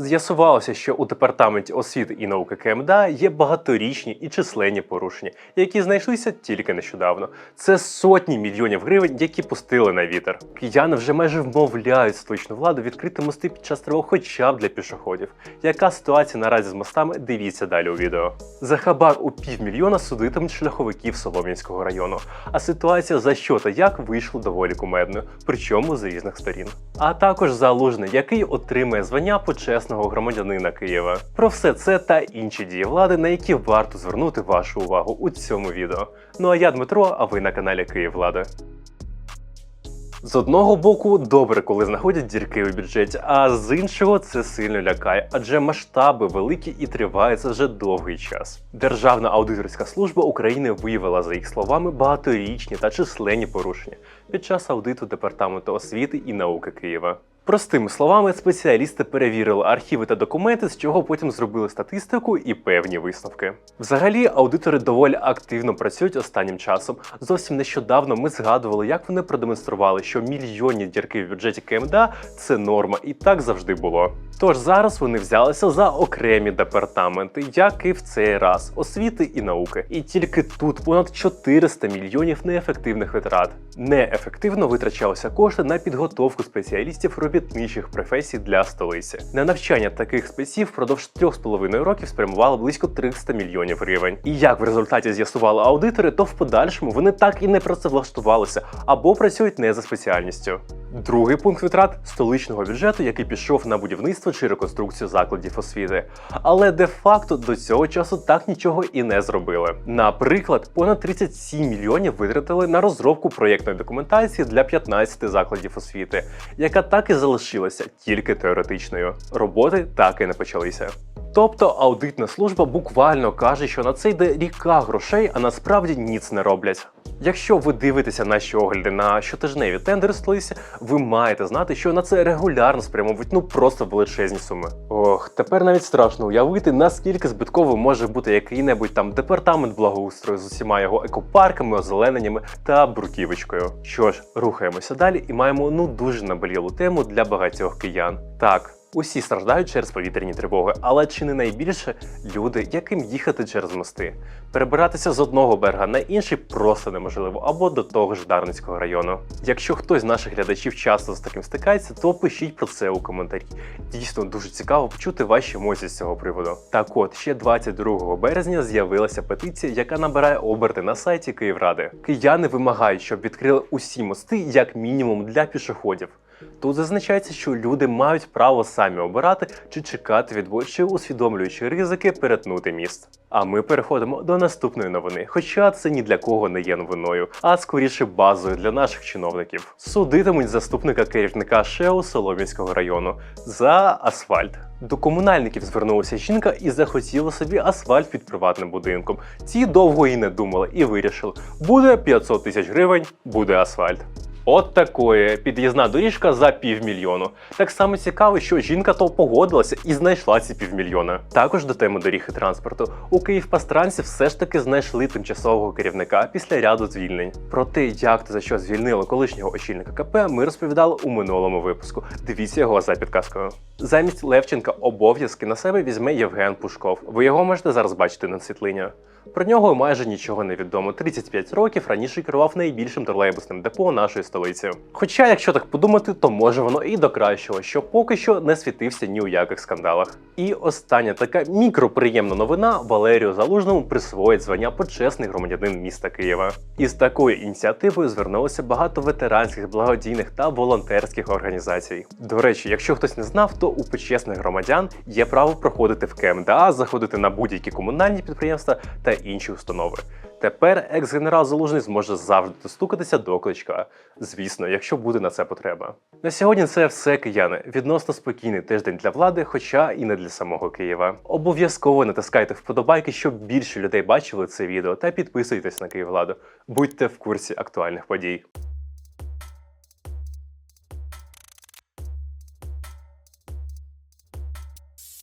З'ясувалося, що у департаменті освіти і науки КМДА є багаторічні і численні порушення, які знайшлися тільки нещодавно. Це сотні мільйонів гривень, які пустили на вітер. Кияни вже майже вмовляють столичну владу відкрити мости під час тривог хоча б для пішоходів. Яка ситуація наразі з мостами? Дивіться далі у відео. За хабар у півмільйона судитимуть шляховиків Солом'янського району. А ситуація за що та як вийшла доволі кумедною, причому з різних сторін. А також залужний, який отримає звання почесного громадянина Києва. Про все це та інші дії влади, на які варто звернути вашу увагу у цьому відео. Ну а я Дмитро, а ви на каналі Київлада. З одного боку, добре, коли знаходять дірки у бюджеті, а з іншого це сильно лякає, адже масштаби великі і тривають це вже довгий час. Державна аудиторська служба України виявила, за їх словами, багаторічні та численні порушення під час аудиту департаменту освіти і науки Києва. Простими словами, спеціалісти перевірили архіви та документи, з чого потім зробили статистику і певні висновки. Взагалі, аудитори доволі активно працюють останнім часом. Зовсім нещодавно ми згадували, як вони продемонстрували, що мільйонні дірки в бюджеті КМДА це норма, і так завжди було. Тож зараз вони взялися за окремі департаменти, як і в цей раз освіти і науки. І тільки тут понад 400 мільйонів неефективних витрат. Неефективно витрачалися кошти на підготовку спеціалістів робітничих професій для столиці. На навчання таких спеців впродовж 3,5 років спрямувало близько 300 мільйонів гривень. І як в результаті з'ясували аудитори, то в подальшому вони так і не працевлаштувалися або працюють не за спеціальністю. Другий пункт витрат столичного бюджету, який пішов на будівництво чи реконструкцію закладів освіти. Але де-факто до цього часу так нічого і не зробили. Наприклад, понад 37 мільйонів витратили на розробку проєктної документації для 15 закладів освіти, яка так і залишилася тільки теоретичною. Роботи так і не почалися. Тобто аудитна служба буквально каже, що на це йде ріка грошей, а насправді ніц не роблять. Якщо ви дивитеся наші огляди на щотижневі тендери столиці, ви маєте знати, що на це регулярно спрямовують ну просто величезні суми. Ох, тепер навіть страшно уявити, наскільки збитково може бути який-небудь там департамент благоустрою з усіма його екопарками, озелененнями та бруківочкою. Що ж, рухаємося далі і маємо ну дуже наболілу тему для багатьох киян. Так. Усі страждають через повітряні тривоги, але чи не найбільше люди, яким їхати через мости? Перебиратися з одного берега на інший просто неможливо, або до того ж Дарницького району. Якщо хтось з наших глядачів часто з таким стикається, то пишіть про це у коментарі. Дійсно дуже цікаво почути ваші емоції з цього приводу. Так от, ще 22 березня з'явилася петиція, яка набирає оберти на сайті Київради. Кияни вимагають, щоб відкрили усі мости як мінімум для пішоходів. Тут зазначається, що люди мають право самі обирати чи чекати відбою, чи усвідомлюючи ризики перетнути міст. А ми переходимо до наступної новини. Хоча це ні для кого не є новиною, а скоріше базою для наших чиновників. Судитимуть заступника керівника ШЕО Солом'янського району за асфальт. До комунальників звернулася жінка і захотіла собі асфальт під приватним будинком. Ці довго і не думали і вирішили: буде 500 тисяч гривень, буде асфальт. От такої під'їзна доріжка за півмільйону. Так само цікаво, що жінка то погодилася і знайшла ці півмільйона. Також до теми доріг і транспорту у Київпастранці все ж таки знайшли тимчасового керівника після ряду звільнень. Про те, як та за що звільнили колишнього очільника КП, ми розповідали у минулому випуску. Дивіться його за підказкою. Замість Левченка обов'язки на себе візьме Євген Пушков. Ви його можете зараз бачити на світлині. Про нього майже нічого не відомо. 35 років раніше керував найбільшим тролейбусним депо нашої столиці. Хоча, якщо так подумати, то може воно і до кращого, що поки що не світився ні у яких скандалах. І остання така мікроприємна новина Валерію Залужному присвоїть звання почесний громадянин міста Києва. Із такою ініціативою звернулося багато ветеранських, благодійних та волонтерських організацій. До речі, якщо хтось не знав, то у почесних громадян є право проходити в КМДА, заходити на будь-які комунальні підприємства та інші установи. Тепер екс-генерал Залужний зможе завжди достукатися до кличка. Звісно, якщо буде на це потреба. На сьогодні це все кияни. Відносно спокійний тиждень для влади, хоча і не для самого Києва. Обов'язково натискайте вподобайки, щоб більше людей бачили це відео, та підписуйтесь на Київладу. Будьте в курсі актуальних подій.